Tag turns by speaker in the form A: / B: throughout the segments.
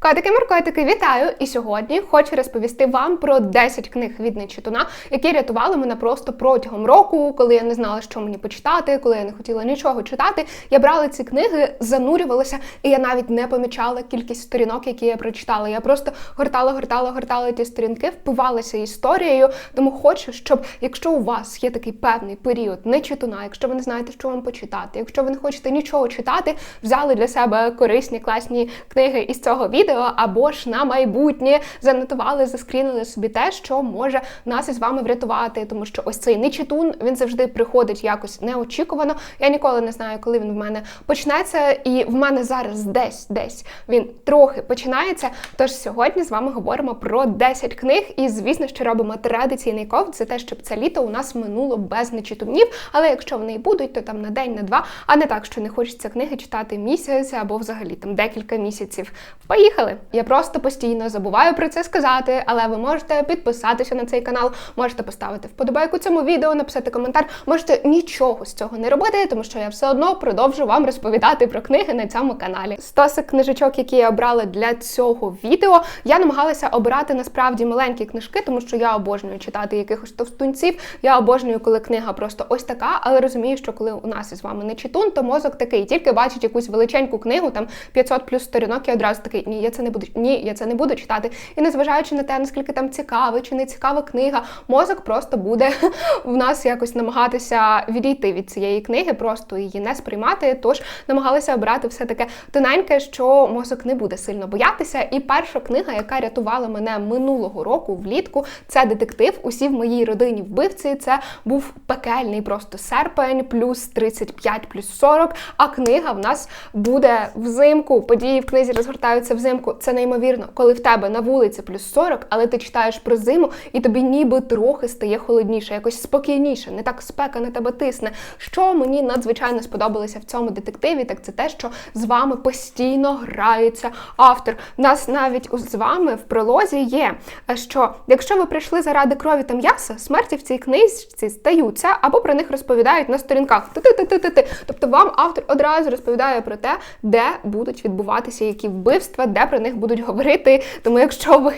A: Котики Маркотики, вітаю! І сьогодні хочу розповісти вам про 10 книг від Нечитуна, які рятували мене просто протягом року, коли я не знала, що мені почитати, коли я не хотіла нічого читати. Я брала ці книги, занурювалася, і я навіть не помічала кількість сторінок, які я прочитала. Я просто гортала, гортала, гортала ті сторінки, впивалася історією. Тому хочу, щоб якщо у вас є такий певний період нечитуна, якщо ви не знаєте, що вам почитати, якщо ви не хочете нічого читати, взяли для себе корисні класні книги із цього відео відео або ж на майбутнє занотували, заскрінили собі те, що може нас із вами врятувати, тому що ось цей нечитун він завжди приходить якось неочікувано. Я ніколи не знаю, коли він в мене почнеться, і в мене зараз десь десь він трохи починається. Тож сьогодні з вами говоримо про 10 книг, і звісно, що робимо традиційний ковт за те, щоб це літо у нас минуло без нечитунів. Але якщо вони і будуть, то там на день, на два, а не так, що не хочеться книги читати місяць або взагалі там декілька місяців. Поїхали! Поїхали! Я просто постійно забуваю про це сказати, але ви можете підписатися на цей канал, можете поставити вподобайку цьому відео, написати коментар. Можете нічого з цього не робити, тому що я все одно продовжу вам розповідати про книги на цьому каналі. Стосик книжечок, які я обрала для цього відео, я намагалася обирати насправді маленькі книжки, тому що я обожнюю читати якихось товстунців. Я обожнюю, коли книга просто ось така, але розумію, що коли у нас із вами не читун, то мозок такий, тільки бачить якусь величеньку книгу, там 500 плюс сторінок, і одразу такий ні я це не буду. Ні, я це не буду читати. І незважаючи на те, наскільки там цікава чи не цікава книга, мозок просто буде в нас якось намагатися відійти від цієї книги, просто її не сприймати. Тож намагалися обрати все таке тоненьке, що мозок не буде сильно боятися. І перша книга, яка рятувала мене минулого року влітку, це детектив. Усі в моїй родині вбивці. Це був пекельний просто серпень, плюс 35, плюс 40. А книга в нас буде взимку. Події в книзі розгортаються взимку взимку це неймовірно, коли в тебе на вулиці плюс 40, але ти читаєш про зиму, і тобі ніби трохи стає холодніше, якось спокійніше, не так спека на тебе тисне. Що мені надзвичайно сподобалося в цьому детективі, так це те, що з вами постійно грається автор. Нас навіть з вами в пролозі є, що якщо ви прийшли заради крові та м'яса, смерті в цій книжці стаються або про них розповідають на сторінках. Ти-ти-ти-ти-ти. Тобто вам автор одразу розповідає про те, де будуть відбуватися які вбивства, де про них будуть говорити. Тому, якщо ви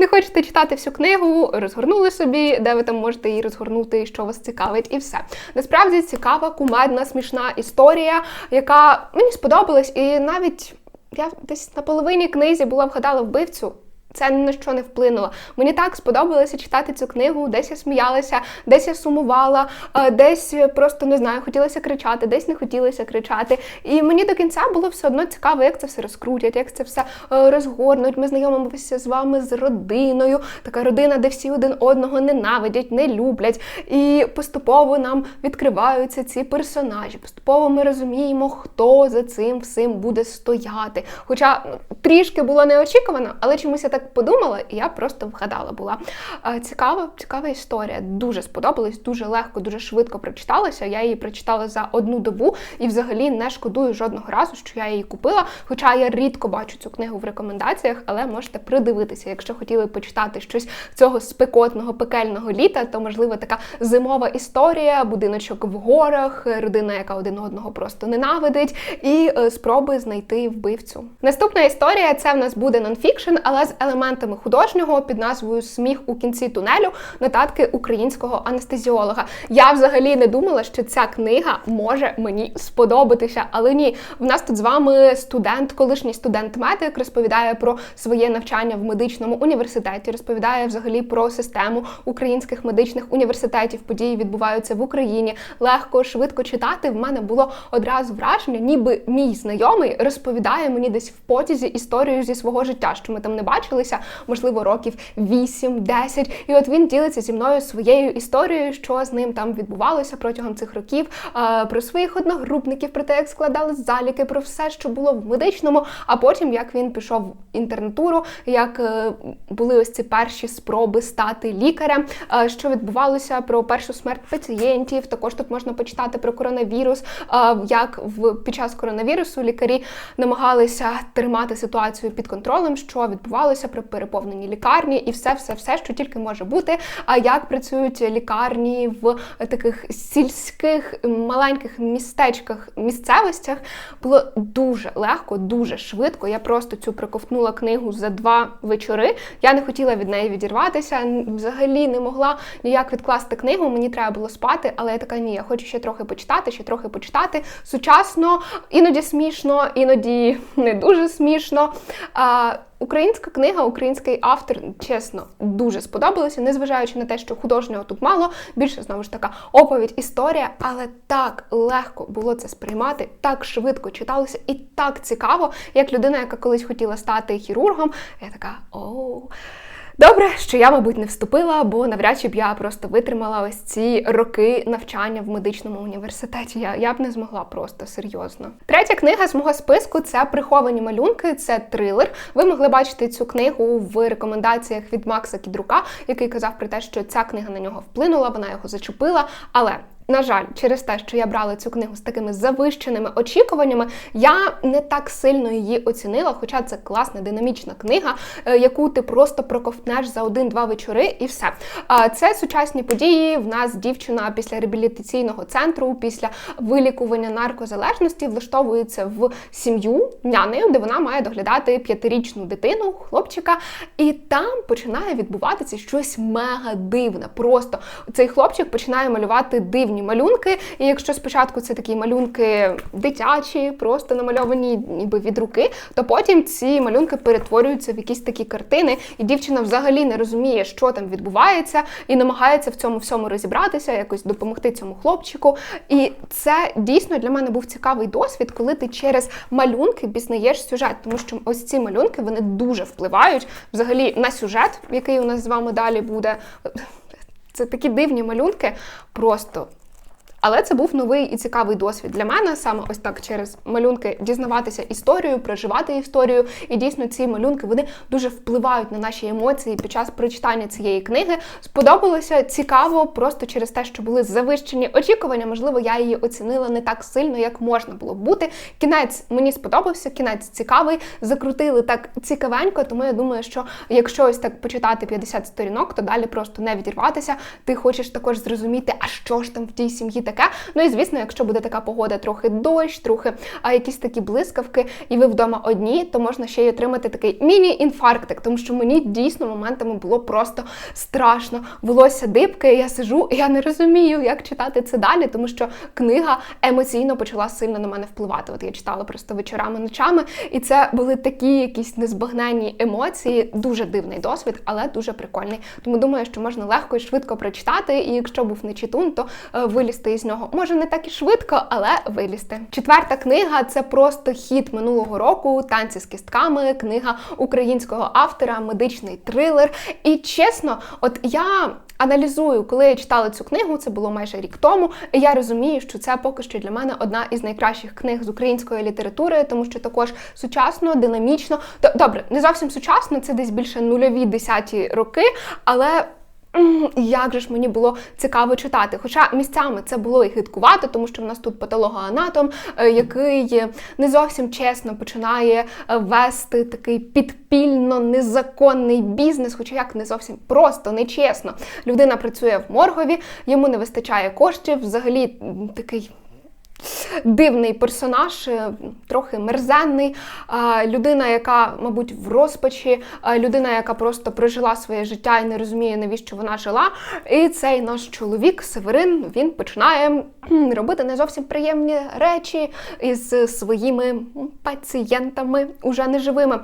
A: не хочете читати всю книгу, розгорнули собі, де ви там можете її розгорнути, що вас цікавить, і все. Насправді цікава, кумедна, смішна історія, яка мені сподобалась, і навіть я десь на половині книзі була вгадала вбивцю. Це ні на що не вплинуло. Мені так сподобалося читати цю книгу, десь я сміялася, десь я сумувала, е, десь просто не знаю, хотілося кричати, десь не хотілося кричати. І мені до кінця було все одно цікаво, як це все розкрутять, як це все е, розгорнуть. Ми знайомимося з вами з родиною. Така родина, де всі один одного ненавидять, не люблять. І поступово нам відкриваються ці персонажі. Поступово ми розуміємо, хто за цим всім буде стояти. Хоча ну, трішки було неочікувано, але чомусь я так так подумала, і я просто вгадала була. Цікава, цікава історія. Дуже сподобалась, дуже легко, дуже швидко прочиталася. Я її прочитала за одну добу і взагалі не шкодую жодного разу, що я її купила. Хоча я рідко бачу цю книгу в рекомендаціях, але можете придивитися, якщо хотіли почитати щось цього спекотного, пекельного літа, то можливо така зимова історія, будиночок в горах, родина, яка один одного просто ненавидить, і е, спроби знайти вбивцю. Наступна історія це в нас буде нонфікшн, але з елементами художнього під назвою Сміх у кінці тунелю нотатки українського анестезіолога. Я взагалі не думала, що ця книга може мені сподобатися, але ні, в нас тут з вами студент, колишній студент-медик, розповідає про своє навчання в медичному університеті, розповідає взагалі про систему українських медичних університетів. Події відбуваються в Україні. Легко, швидко читати. В мене було одразу враження, ніби мій знайомий розповідає мені десь в потязі історію зі свого життя, що ми там не бачили бачилися, можливо, років 8-10. І от він ділиться зі мною своєю історією, що з ним там відбувалося протягом цих років, про своїх одногрупників, про те, як складали заліки, про все, що було в медичному. А потім як він пішов в інтернатуру, як е, були ось ці перші спроби стати лікарем, що відбувалося про першу смерть пацієнтів. Також тут можна почитати про коронавірус, як в під час коронавірусу лікарі намагалися тримати ситуацію під контролем, що відбувалося дізналася про переповнені лікарні і все, все, все, що тільки може бути. А як працюють лікарні в таких сільських маленьких містечках, місцевостях, було дуже легко, дуже швидко. Я просто цю приковтнула книгу за два вечори. Я не хотіла від неї відірватися. Взагалі не могла ніяк відкласти книгу. Мені треба було спати, але я така ні, я хочу ще трохи почитати, ще трохи почитати. Сучасно, іноді смішно, іноді не дуже смішно. Українська книга, український автор, чесно, дуже сподобалося, незважаючи на те, що художнього тут мало, більше знову ж така оповідь, історія, але так легко було це сприймати, так швидко читалося і так цікаво, як людина, яка колись хотіла стати хірургом. Я така оу. Добре, що я, мабуть, не вступила, бо навряд чи б я просто витримала ось ці роки навчання в медичному університеті. Я я б не змогла просто серйозно. Третя книга з мого списку це приховані малюнки, це трилер. Ви могли бачити цю книгу в рекомендаціях від Макса Кідрука, який казав про те, що ця книга на нього вплинула, вона його зачепила. Але на жаль, через те, що я брала цю книгу з такими завищеними очікуваннями, я не так сильно її оцінила, хоча це класна динамічна книга, е, яку ти просто проковтнеш за один-два вечори, і все. Це сучасні події. В нас дівчина після реабілітаційного центру, після вилікування наркозалежності, влаштовується в сім'ю нянею, де вона має доглядати п'ятирічну дитину, хлопчика, і там починає відбуватися щось мега дивне. Просто цей хлопчик починає малювати дивні різні малюнки. І якщо спочатку це такі малюнки дитячі, просто намальовані ніби від руки, то потім ці малюнки перетворюються в якісь такі картини, і дівчина взагалі не розуміє, що там відбувається, і намагається в цьому всьому розібратися, якось допомогти цьому хлопчику. І це дійсно для мене був цікавий досвід, коли ти через малюнки пізнаєш сюжет, тому що ось ці малюнки вони дуже впливають взагалі на сюжет, який у нас з вами далі буде. Це такі дивні малюнки, просто але це був новий і цікавий досвід для мене, саме ось так через малюнки дізнаватися історію, проживати історію. І дійсно ці малюнки вони дуже впливають на наші емоції під час прочитання цієї книги. Сподобалося цікаво, просто через те, що були завищені очікування. Можливо, я її оцінила не так сильно, як можна було бути. Кінець мені сподобався, кінець цікавий. Закрутили так цікавенько, тому я думаю, що якщо ось так почитати 50 сторінок, то далі просто не відірватися. Ти хочеш також зрозуміти, а що ж там в тій сім'ї таке. Ну і звісно, якщо буде така погода, трохи дощ, трохи а якісь такі блискавки, і ви вдома одні, то можна ще й отримати такий міні-інфарктик, тому що мені дійсно моментами було просто страшно. Волосся дибки, я сижу, і я не розумію, як читати це далі, тому що книга емоційно почала сильно на мене впливати. От я читала просто вечорами, ночами, і це були такі якісь незбагненні емоції, дуже дивний досвід, але дуже прикольний. Тому думаю, що можна легко і швидко прочитати, і якщо був не читун, то е, вилізти із нього. Може не так і швидко, але вилізти. Четверта книга це просто хід минулого року, танці з кістками, книга українського автора, медичний трилер. І чесно, от я. Аналізую, коли я читала цю книгу, це було майже рік тому. і Я розумію, що це поки що для мене одна із найкращих книг з української літератури, тому що також сучасно, динамічно. Добре, не зовсім сучасно, це десь більше нульові десяті роки, але як же ж мені було цікаво читати. Хоча місцями це було і гидкувато, тому що в нас тут патологоанатом, е, який не зовсім чесно починає е, вести такий підпільно незаконний бізнес, хоча як не зовсім просто, нечесно. Людина працює в моргові, йому не вистачає коштів, взагалі такий дивний персонаж, е, трохи мерзенний, людина, яка, мабуть, в розпачі, людина, яка просто прожила своє життя і не розуміє, навіщо вона жила. І цей наш чоловік, Северин, він починає робити не зовсім приємні речі із своїми пацієнтами, уже неживими.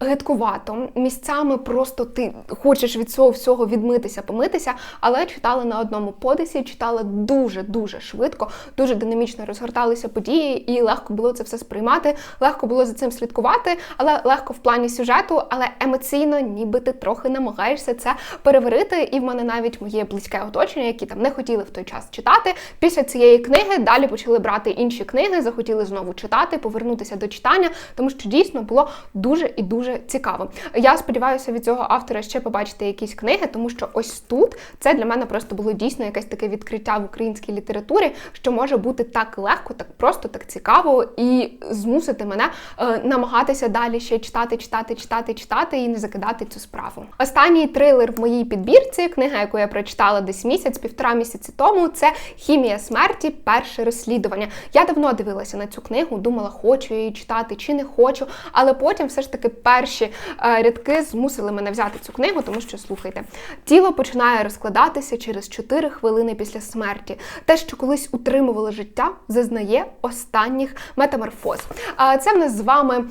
A: Гидкувато. Місцями просто ти хочеш від цього всього відмитися, помитися, але читала на одному подисі, читала дуже-дуже швидко, дуже динамічно розгорталися події, і легко було це все сприймати, легко було за цим слідкувати, але легко в плані сюжету, але емоційно, ніби ти трохи намагаєшся це переварити. І в мене навіть моє близьке оточення, які там не хотіли в той час читати. Після цієї книги далі почали брати інші книги, захотіли знову читати, повернутися до читання, тому що дійсно було дуже і дуже цікаво. Я сподіваюся, від цього автора ще побачити якісь книги, тому що ось тут це для мене просто було дійсно якесь таке відкриття в українській літературі, що може бути так легко, так просто, так цікаво і змусити мене е, намагатися далі ще читати, читати, читати, читати і не закидати цю справу. Останній трилер в моїй підбірці, книга, яку я прочитала десь місяць, півтора місяці тому, це Хімія смерті, перше розслідування. Я давно дивилася на цю книгу, думала, хочу її читати чи не хочу, але потім все ж таки перші е, рядки змусили мене взяти цю книгу, тому що слухайте, тіло починає розкладатися через 4 хвилини після смерті. Те, що колись утримувало життя, зазнає останніх метаморфоз. А це в нас з вами.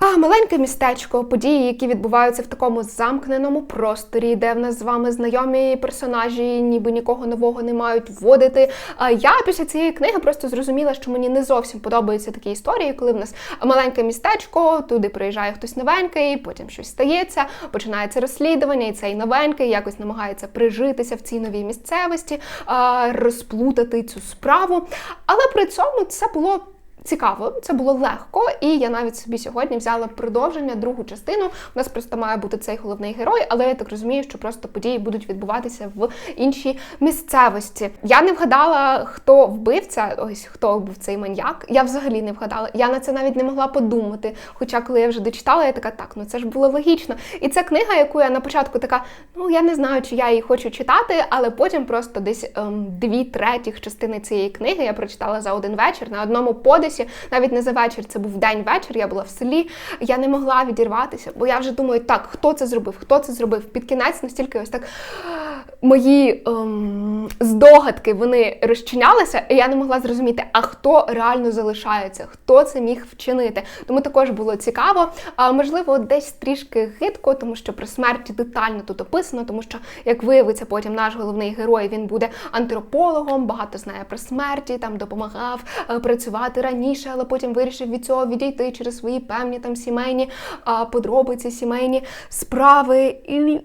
A: Маленьке містечко, події, які відбуваються в такому замкненому просторі, де в нас з вами знайомі персонажі, ніби нікого нового не мають вводити. Я після цієї книги просто зрозуміла, що мені не зовсім подобаються такі історії, коли в нас маленьке містечко, туди приїжджає хтось новенький, потім щось стається, починається розслідування, і цей новенький якось намагається прижитися в цій новій місцевості, розплутати цю справу. Але при цьому це було. Цікаво, це було легко, і я навіть собі сьогодні взяла продовження, другу частину. У нас просто має бути цей головний герой, але я так розумію, що просто події будуть відбуватися в іншій місцевості. Я не вгадала, хто вбивця, ось хто був цей маньяк. Я взагалі не вгадала. Я на це навіть не могла подумати. Хоча, коли я вже дочитала, я така, так, ну це ж було логічно. І це книга, яку я на початку така, ну я не знаю, чи я її хочу читати, але потім просто десь ем, дві третіх частини цієї книги я прочитала за один вечір на одному подисі, навіть не за вечір, це був день-вечір, я була в селі, я не могла відірватися, бо я вже думаю, так, хто це зробив, хто це зробив. Під кінець настільки ось так мої ем, здогадки вони розчинялися, і я не могла зрозуміти, а хто реально залишається, хто це міг вчинити. Тому також було цікаво. А можливо, десь трішки гидко, тому що про смерть детально тут описано, тому що, як виявиться, потім наш головний герой він буде антропологом, багато знає про смерті, там допомагав е, працювати раніше, але потім вирішив від цього відійти через свої певні там сімейні а, подробиці, сімейні справи. І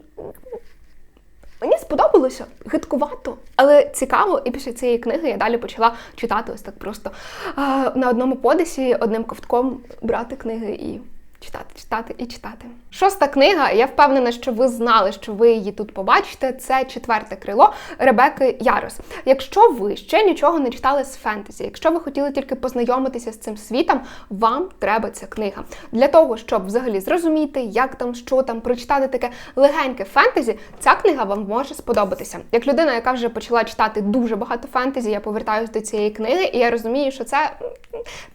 A: Мені сподобалося гидкувато, але цікаво. І після цієї книги я далі почала читати ось так просто а, на одному подисі, одним ковтком брати книги і читати, читати і читати. Шоста книга. Я впевнена, що ви знали, що ви її тут побачите. Це четверте крило Ребекки Ярос. Якщо ви ще нічого не читали з фентезі, якщо ви хотіли тільки познайомитися з цим світом, вам треба ця книга для того, щоб взагалі зрозуміти, як там, що там, прочитати таке легеньке фентезі. Ця книга вам може сподобатися. Як людина, яка вже почала читати дуже багато фентезі, я повертаюся до цієї книги, і я розумію, що це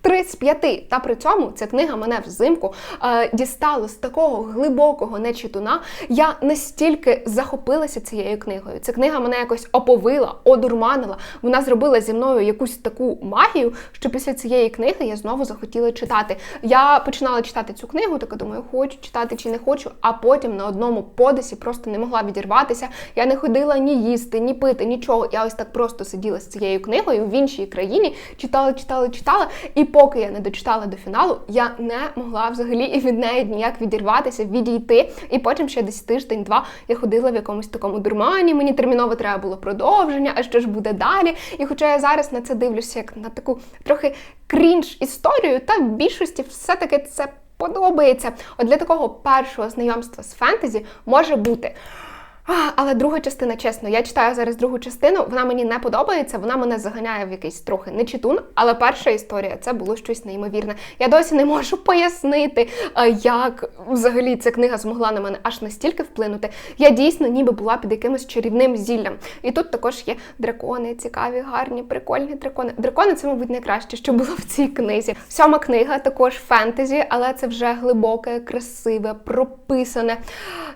A: 3 з 5. Та при цьому ця книга мене взимку е, дістала з такого глибокого нечитуна. Я настільки захопилася цією книгою. Ця книга мене якось оповила, одурманила. Вона зробила зі мною якусь таку магію, що після цієї книги я знову захотіла читати. Я починала читати цю книгу, така думаю, хочу читати чи не хочу, а потім на одному подисі просто не могла відірватися. Я не ходила ні їсти, ні пити, нічого. Я ось так просто сиділа з цією книгою в іншій країні, читала, читала, читала. І поки я не дочитала до фіналу, я не могла взагалі від неї ніяк відірватися, відійти. І потім ще десь тиждень-два я ходила в якомусь такому дурмані. Мені терміново треба було продовження, а що ж буде далі. І хоча я зараз на це дивлюся, як на таку трохи крінж історію, та в більшості все-таки це подобається. От для такого першого знайомства з фентезі може бути. Але друга частина, чесно, я читаю зараз другу частину, вона мені не подобається, вона мене заганяє в якийсь трохи нечитун, але перша історія це було щось неймовірне. Я досі не можу пояснити, як взагалі ця книга змогла на мене аж настільки вплинути. Я дійсно ніби була під якимось чарівним зіллям. І тут також є дракони, цікаві, гарні, прикольні дракони. Дракони це, мабуть, найкраще, що було в цій книзі. Сьома книга також фентезі, але це вже глибоке, красиве, прописане,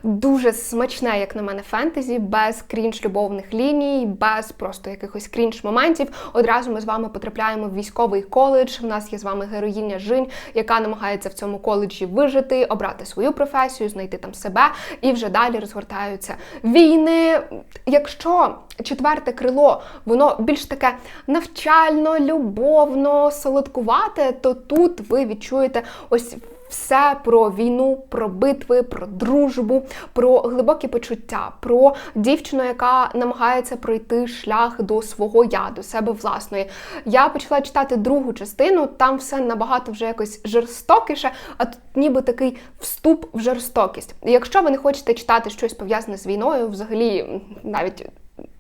A: дуже смачне, як на мене фентезі, без крінж-любовних ліній, без просто якихось крінж-моментів. Одразу ми з вами потрапляємо в військовий коледж. У нас є з вами героїня Жінь, яка намагається в цьому коледжі вижити, обрати свою професію, знайти там себе, і вже далі розгортаються війни. Якщо четверте крило, воно більш таке навчально, любовно, солодкувате, то тут ви відчуєте ось все про війну, про битви, про дружбу, про глибокі почуття, про дівчину, яка намагається пройти шлях до свого я, до себе власної. Я почала читати другу частину, там все набагато вже якось жорстокіше, а тут ніби такий вступ в жорстокість. Якщо ви не хочете читати щось пов'язане з війною, взагалі навіть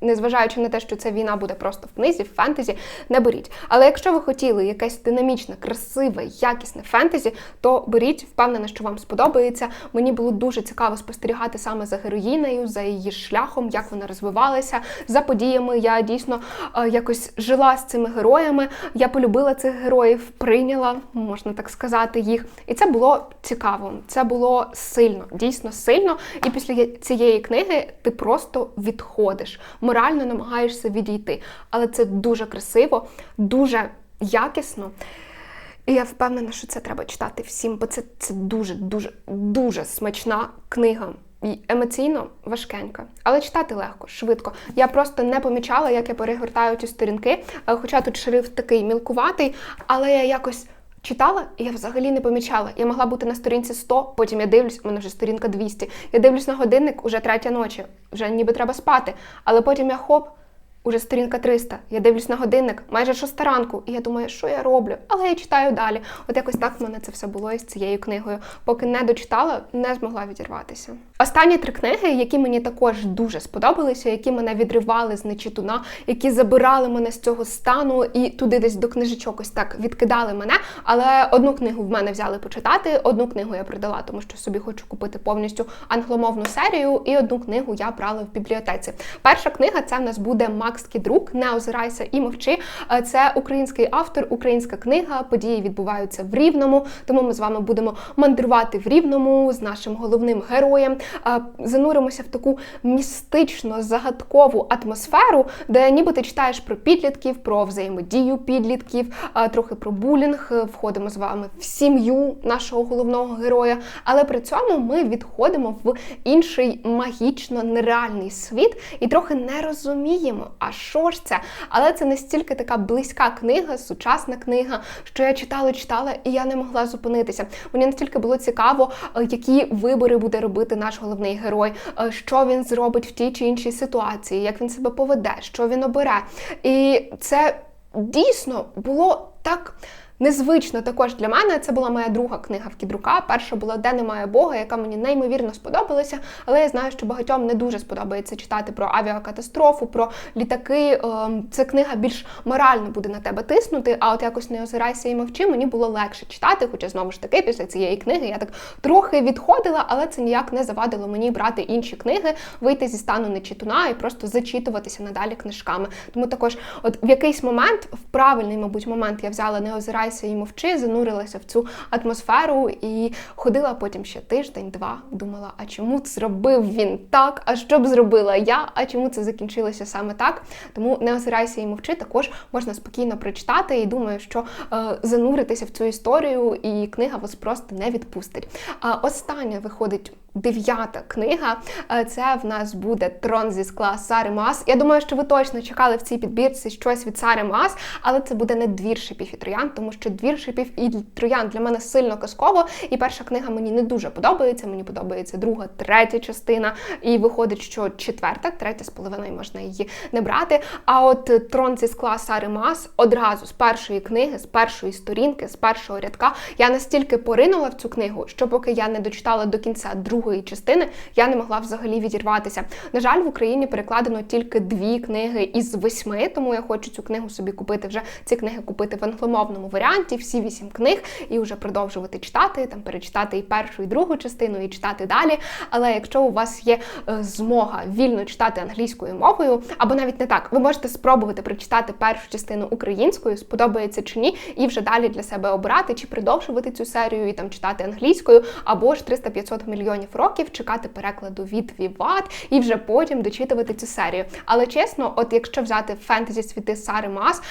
A: незважаючи на те, що ця війна буде просто в книзі, в фентезі, не беріть. Але якщо ви хотіли якесь динамічне, красиве, якісне фентезі, то беріть, впевнена, що вам сподобається. Мені було дуже цікаво спостерігати саме за героїнею, за її шляхом, як вона розвивалася, за подіями. Я дійсно е, якось жила з цими героями. Я полюбила цих героїв, прийняла, можна так сказати, їх. І це було цікаво. Це було сильно, дійсно сильно. І після цієї книги ти просто відходиш, морально намагаєшся відійти. Але це дуже красиво, дуже якісно. І я впевнена, що це треба читати всім, бо це це дуже, дуже, дуже смачна книга. І емоційно важкенька, але читати легко, швидко. Я просто не помічала, як я перегортаю ці сторінки. Е, хоча тут шрифт такий мілкуватий, але я якось читала і я взагалі не помічала. Я могла бути на сторінці 100, потім я дивлюсь, у мене вже сторінка 200. Я дивлюсь на годинник, уже третя ночі, вже ніби треба спати. Але потім я хоп. Уже сторінка 300. Я дивлюсь на годинник, майже шоста ранку, і я думаю, що я роблю, але я читаю далі. От якось так в мене це все було із цією книгою. Поки не дочитала, не змогла відірватися. Останні три книги, які мені також дуже сподобалися, які мене відривали з нечитуна, які забирали мене з цього стану і туди десь до книжечок ось так відкидали мене. Але одну книгу в мене взяли почитати, одну книгу я продала, тому що собі хочу купити повністю англомовну серію, і одну книгу я брала в бібліотеці. Перша книга це в нас буде Макс Кідрук, не озирайся і мовчи. Е, це український автор, українська книга. Події відбуваються в Рівному. Тому ми з вами будемо мандрувати в Рівному з нашим головним героєм. Е, зануримося в таку містично загадкову атмосферу, де ніби ти читаєш про підлітків, про взаємодію підлітків, е, трохи про булінг. Входимо з вами в сім'ю нашого головного героя. Але при цьому ми відходимо в інший магічно нереальний світ і трохи не розуміємо а що ж це? Але це настільки така близька книга, сучасна книга, що я читала, читала, і я не могла зупинитися. Мені настільки було цікаво, е, які вибори буде робити наш головний герой, е, що він зробить в тій чи іншій ситуації, як він себе поведе, що він обере. І це дійсно було так. Незвично також для мене це була моя друга книга в кідрука. Перша була Де немає Бога, яка мені неймовірно сподобалася, але я знаю, що багатьом не дуже сподобається читати про авіакатастрофу, про літаки. Ем, це книга більш морально буде на тебе тиснути, а от якось не озирайся і мовчи, мені було легше читати, хоча знову ж таки, після цієї книги я так трохи відходила, але це ніяк не завадило мені брати інші книги, вийти зі стану нечитуна і просто зачитуватися надалі книжками. Тому також, от в якийсь момент, в правильний, мабуть, момент я взяла не озирайся залишайся і мовчи, занурилася в цю атмосферу і ходила потім ще тиждень-два. Думала, а чому зробив він так? А що б зробила я? А чому це закінчилося саме так? Тому не озирайся і мовчи, також можна спокійно прочитати і думаю, що е, зануритися в цю історію, і книга вас просто не відпустить. А остання виходить дев'ята книга. Е, це в нас буде трон зі скла Сари Мас. Я думаю, що ви точно чекали в цій підбірці щось від Сари Мас, але це буде не двір шипів і троян, тому що двір шипів і троян для мене сильно казково. І перша книга мені не дуже подобається. Мені подобається друга, третя частина. І виходить, що четверта, третя з половиною можна її не брати. А от трон зі скла Сари Мас одразу з першої книги, з першої сторінки, з першого рядка я настільки поринула в цю книгу, що поки я не дочитала до кінця другу другої частини я не могла взагалі відірватися. На жаль, в Україні перекладено тільки дві книги із восьми, тому я хочу цю книгу собі купити вже ці книги купити в англомовному варіанті, всі вісім книг, і вже продовжувати читати, там перечитати і першу, і другу частину, і читати далі. Але якщо у вас є е, змога вільно читати англійською мовою, або навіть не так, ви можете спробувати прочитати першу частину українською, сподобається чи ні, і вже далі для себе обирати, чи продовжувати цю серію і там читати англійською, або ж 300-500 мільйонів років чекати перекладу від Віват і вже потім дочитувати цю серію. Але чесно, от якщо взяти фентезі світи Сари Мас,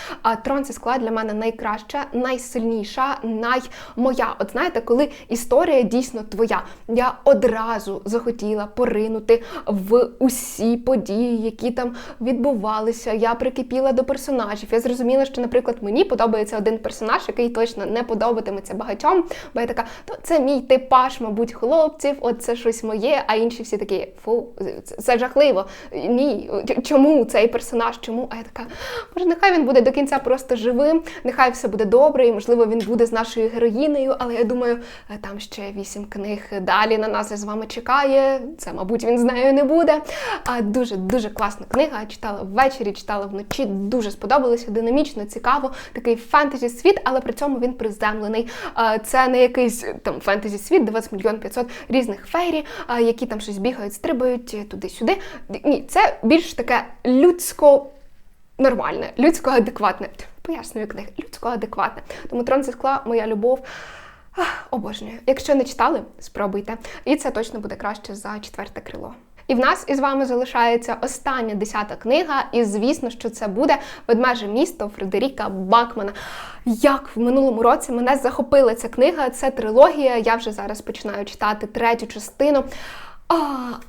A: трон зі скла для мене найкраща, найсильніша, наймоя. От знаєте, коли історія дійсно твоя, я одразу захотіла поринути в усі події, які там відбувалися. Я прикипіла до персонажів. Я зрозуміла, що, наприклад, мені подобається один персонаж, який точно не подобатиметься багатьом, бо я така, то це мій типаж, мабуть, хлопців. От це щось моє, а інші всі такі фу, це, жахливо. Ні, чому цей персонаж? Чому? А я така, може, нехай він буде до кінця просто живим, нехай все буде добре, і можливо він буде з нашою героїнею. Але я думаю, е, там ще вісім книг далі на нас з вами чекає. Це, мабуть, він з нею не буде. А дуже дуже класна книга. Читала ввечері, читала вночі. Дуже сподобалося, динамічно, цікаво. Такий фентезі світ, але при цьому він приземлений. Це не якийсь там фентезі світ, 20 мільйон 500 різних фейрі, а, які там щось бігають, стрибають туди-сюди. Ні, це більш таке людсько. Нормальне, людсько адекватне. Пояснюю книг, людсько адекватне. Тому трон зі скла, моя любов. Ах, Обожнюю. Якщо не читали, спробуйте. І це точно буде краще за четверте крило. І в нас із вами залишається остання десята книга, і звісно, що це буде ведмеже місто Фредеріка Бакмана. Як в минулому році мене захопила ця книга, це трилогія. Я вже зараз починаю читати третю частину. А,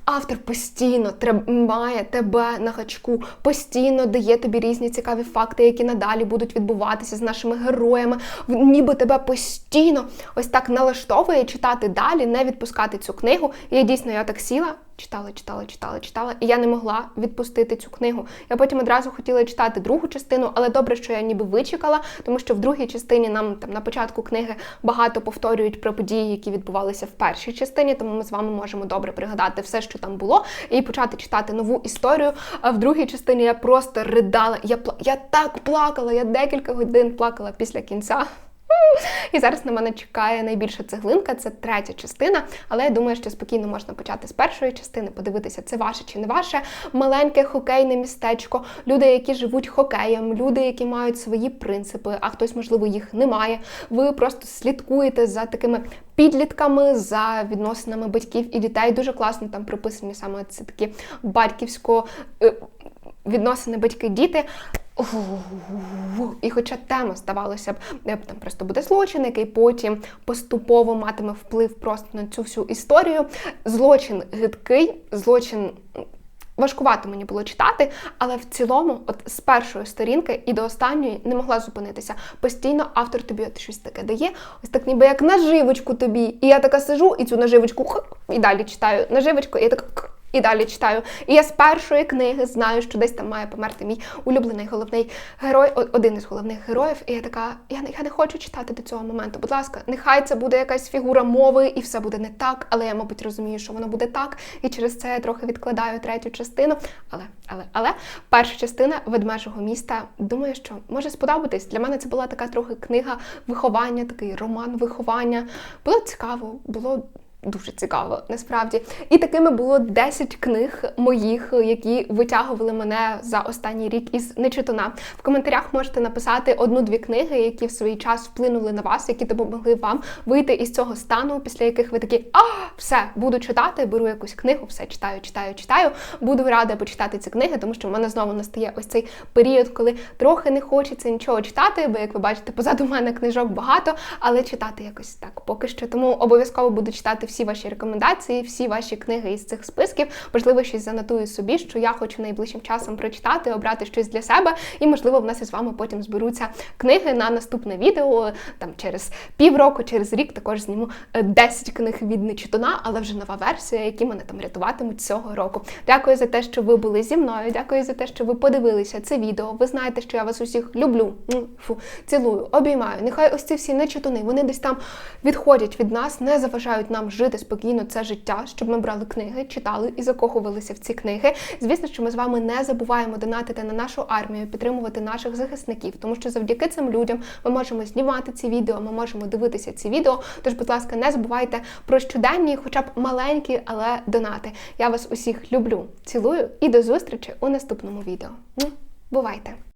A: автор постійно тримає тебе на гачку, постійно дає тобі різні цікаві факти, які надалі будуть відбуватися з нашими героями. Ніби тебе постійно ось так налаштовує читати далі, не відпускати цю книгу. Я дійсно я так сіла. Читала, читала, читала, читала, і я не могла відпустити цю книгу. Я потім одразу хотіла читати другу частину, але добре, що я ніби вичекала, тому що в другій частині нам там на початку книги багато повторюють про події, які відбувалися в першій частині. Тому ми з вами можемо добре пригадати все, що там було, і почати читати нову історію. А в другій частині я просто ридала. Я я так плакала, я декілька годин плакала після кінця. І зараз на мене чекає найбільша цеглинка, це третя частина. Але я думаю, що спокійно можна почати з першої частини, подивитися, це ваше чи не ваше маленьке хокейне містечко, люди, які живуть хокеєм, люди, які мають свої принципи, а хтось, можливо, їх не має. Ви просто слідкуєте за такими підлітками, за відносинами батьків і дітей. Дуже класно там прописані саме це такі батьківсько. Е, відносини батьки-діти, і хоча тема здавалося б, там просто буде злочин, який потім поступово матиме вплив просто на цю всю історію. Злочин гидкий, злочин. Важкувато мені було читати, але в цілому, от з першої сторінки і до останньої не могла зупинитися. Постійно автор тобі от щось таке дає, ось так ніби як наживочку тобі. І я така сижу, і цю наживочку і далі читаю наживочку, і я така і далі читаю. І я з першої книги знаю, що десь там має померти мій улюблений головний герой, один із головних героїв. І я така, я не, я не хочу читати до цього моменту. Будь ласка, нехай це буде якась фігура мови, і все буде не так. Але я, мабуть, розумію, що воно буде так. І через це я трохи відкладаю третю частину. Але, але, але перша частина ведмежого міста, думаю, що може сподобатись. Для мене це була така трохи книга виховання, такий роман виховання. Було цікаво, було Дуже цікаво, насправді. І такими було 10 книг моїх, які витягували мене за останній рік із нечитуна. В коментарях можете написати одну-дві книги, які в свій час вплинули на вас, які допомогли вам вийти із цього стану, після яких ви такі, а все, буду читати, беру якусь книгу, все читаю, читаю, читаю. Буду рада почитати ці книги, тому що в мене знову настає ось цей період, коли трохи не хочеться нічого читати, бо, як ви бачите, позаду мене книжок багато, але читати якось так поки що. Тому обов'язково буду читати всі ваші рекомендації, всі ваші книги із цих списків. Можливо, щось занотую собі, що я хочу найближчим часом прочитати, обрати щось для себе. І, можливо, в нас із вами потім зберуться книги на наступне відео. Там через півроку, через рік також зніму 10 е, книг від нечитуна, але вже нова версія, які мене там рятуватимуть цього року. Дякую за те, що ви були зі мною. Дякую за те, що ви подивилися це відео. Ви знаєте, що я вас усіх люблю. Фу, цілую, обіймаю. Нехай ось ці всі нечитуни, вони десь там відходять від нас, не заважають нам жити спокійно це життя, щоб ми брали книги, читали і закохувалися в ці книги. Звісно, що ми з вами не забуваємо донатити на нашу армію, підтримувати наших захисників, тому що завдяки цим людям ми можемо знімати ці відео, ми можемо дивитися ці відео. Тож, будь ласка, не забувайте про щоденні, хоча б маленькі, але донати. Я вас усіх люблю, цілую і до зустрічі у наступному відео. Бувайте!